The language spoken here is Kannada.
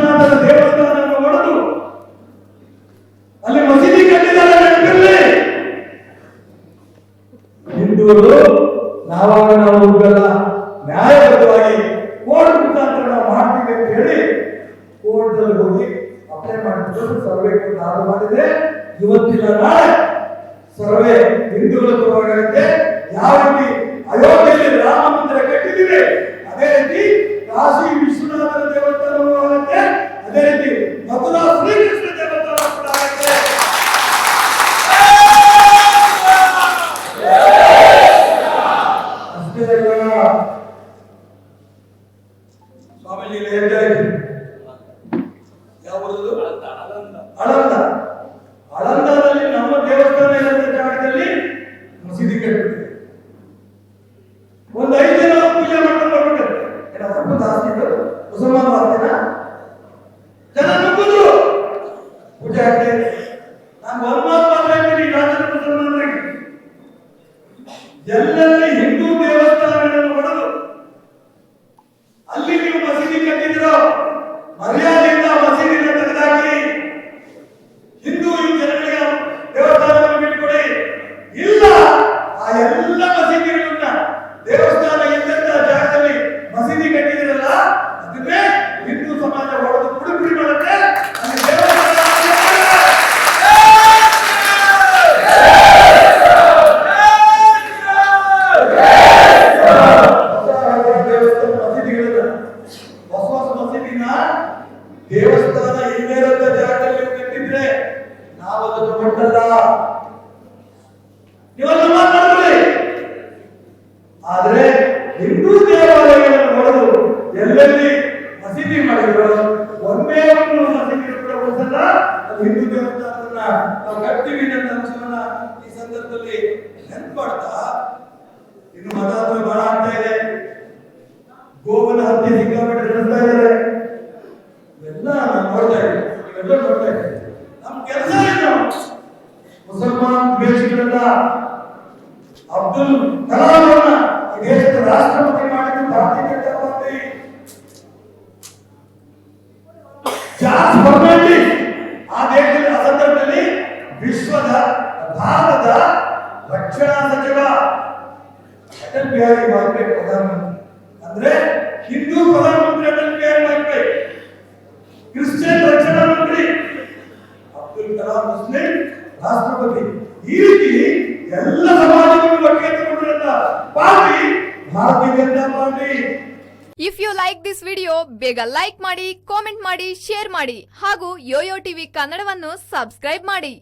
ವಿಶ್ವನಾಥನ ಅಲ್ಲಿ ಮಸೀದಿ ಕೋರ್ಟ್ ಮುಖಾಂತರ ಮಾಡ್ತೀವಿ ಹೇಳಿ ಕೋರ್ಟ್ ಹೋಗಿ ಅಪ್ಲೈ ಸರ್ವೆ ಇವತ್ತಿನ ಸರ್ವೆ ಹಿಂದೂಗಳ ಪರವಾಗತ್ತೆ ಯಾವ ರೀತಿ ಅಯೋಧ್ಯೆಯಲ್ಲಿ ಇಲ್ಲಿ ಅಳಂದ ಅಳಂದದಲ್ಲಿ ನಮ್ಮ ದೇವಸ್ಥಾನ ಜಾಗದಲ್ಲಿ ಮಸೀದಿ ಕಟ್ಟಿದೆ ಒಂದು ಐದು ದಿನ ಪೂಜೆ ಮಾಡ್ಕೊಂಡು ಬರ್ಬೇಕು ಏನ ಸ್ವಲ್ಪ ಜಾಸ್ತಿ ಇದು. ಮುಸಲ್ಮಾನ ಆಸ್ತಿನ ಜನ ನುಗ್ಗಿದ್ರು ಪೂಜೆ ಒಂದು ಮಾತು ಮಾತ್ರ ಎಲ್ಲೆಲ್ಲಿ ಹಿಂದೂ ದೇವಸ್ಥಾನಗಳನ್ನು ಒಡೆದು ಅಲ್ಲಿ ನೀವು ಮಸೀದಿ ಕಟ್ಟಿದಿರೋ ಮರ್ಯಾದೆಯಿಂದ ಮಸೀದಿನ ತೆಗೆದಾಕಿ ಹಿಂದೂ ಈ ಜನಗಳಿಗೆ ದೇವಸ್ಥಾನವನ್ನು ಬಿಟ್ಕೊಡಿ ಇಲ್ಲ ಆ ಎಲ್ಲ ಮಸೀದಿಗಳನ್ನ ದೇವಸ್ಥಾನ ಇದ್ದಂತ ಜಾಗದಲ್ಲಿ ಮಸೀದಿ ಕಟ್ಟಿದಿರಲ್ಲ ಅದನ್ನೇ ಹಿಂದೂ ಸಮಾಜ ಹೊಡೆದು ಪುಡಿ ಪುಡಿ ಮಾಡುತ್ತೆ ದೇವಸ್ಥಾನ ಇರೋಂಥ ಜಾಗದಲ್ಲಿ ಕಟ್ಟಿದ್ರೆ ನಾವು ಅದನ್ನು ಕೊಟ್ಟಲ್ಲ ನೀವೆಲ್ಲ ಮಾತಾಡ್ಕೊಳ್ಳಿ ಆದ್ರೆ ಹಿಂದೂ ದೇವಾಲಯಗಳನ್ನು ಹೊಡೆದು ಎಲ್ಲೆಲ್ಲಿ ಮಸೀದಿ ಮಾಡಿದ್ರು ಒಂದೇ ಒಂದು ಮಸೀದಿ ಕೂಡ ಉಳಿಸಲ್ಲ ಹಿಂದೂ ದೇವಸ್ಥಾನವನ್ನ ನಾವು ಕಟ್ತೀವಿ ನನ್ನ ಅಂಶವನ್ನ ಈ ಸಂದರ್ಭದಲ್ಲಿ ನೆನ್ಪು ಮಾಡ್ತಾ ಇನ್ನು ಮತಾಂತರ ಬಹಳ ಆಗ್ತಾ ಇದೆ ಗೋವನ ಹತ್ಯೆ ಸಿಕ್ಕಾಪಟ್ಟೆ ನಡೆಸ್ತಾ ಇದ್ದಾರೆ ಇವೆಲ್ಲ ನಾವು ನೋಡ್ತಾ ಇದ್ದೀವಿ ಇವೆಲ್ಲ ನೋಡ್ತಾ ಇದ್ದೀವಿ ನಮ್ಮ ಕೆಲಸ ಏನು ಮುಸಲ್ಮಾನ್ ದ್ವೇಷಗಳನ್ನ ಅಬ್ದುಲ್ ಕಲಾಂ ಅವರನ್ನ ಈ ದೇಶದ ರಾಷ್ಟ್ರಪತಿ ಮಾಡಿದ್ದು ಭಾರತೀಯ ಜನತಾ ಪಾರ್ಟಿ ರಕ್ಷಣಾ ಸಚಿವ. ಅಟಲ್ ಬಿಹಾರಿ ವಾಜಪೇಯಿ ಪ್ರಧಾನಮಂತ್ರಿ. ಅಂದ್ರೆ ಹಿಂದೂ ಪ್ರಧಾನಮಂತ್ರಿ ಅಟಲ್ ಬಿಹಾರಿ ವಾಜಪೇಯಿ. ಕ್ರಿಶ್ಚಿಯನ್ ರಕ್ಷಣಾ ಮಂತ್ರಿ. ಅಬ್ದುಲ್ ಕಲಾಂ ಮುಸ್ಲಿಂ ರಾಷ್ಟ್ರಪತಿ. ಈ ರೀತಿ ಎಲ್ಲ ಸಮಾಜವನ್ನು ಒಟ್ಟಿಗೆ ತಗೊಂಡಿರಂತ party Bharatiya Janata party. If you like this video ಬೇಗ ಲೈಕ್ ಮಾಡಿ ಕಾಮೆಂಟ್ ಮಾಡಿ ಶೇರ್ ಮಾಡಿ ಹಾಗೂ ಯೋಯೋ ಟಿವಿ ಕನ್ನಡವನ್ನು ಸಬ್ಸ್ಕ್ರೈಬ್ ಮಾಡಿ.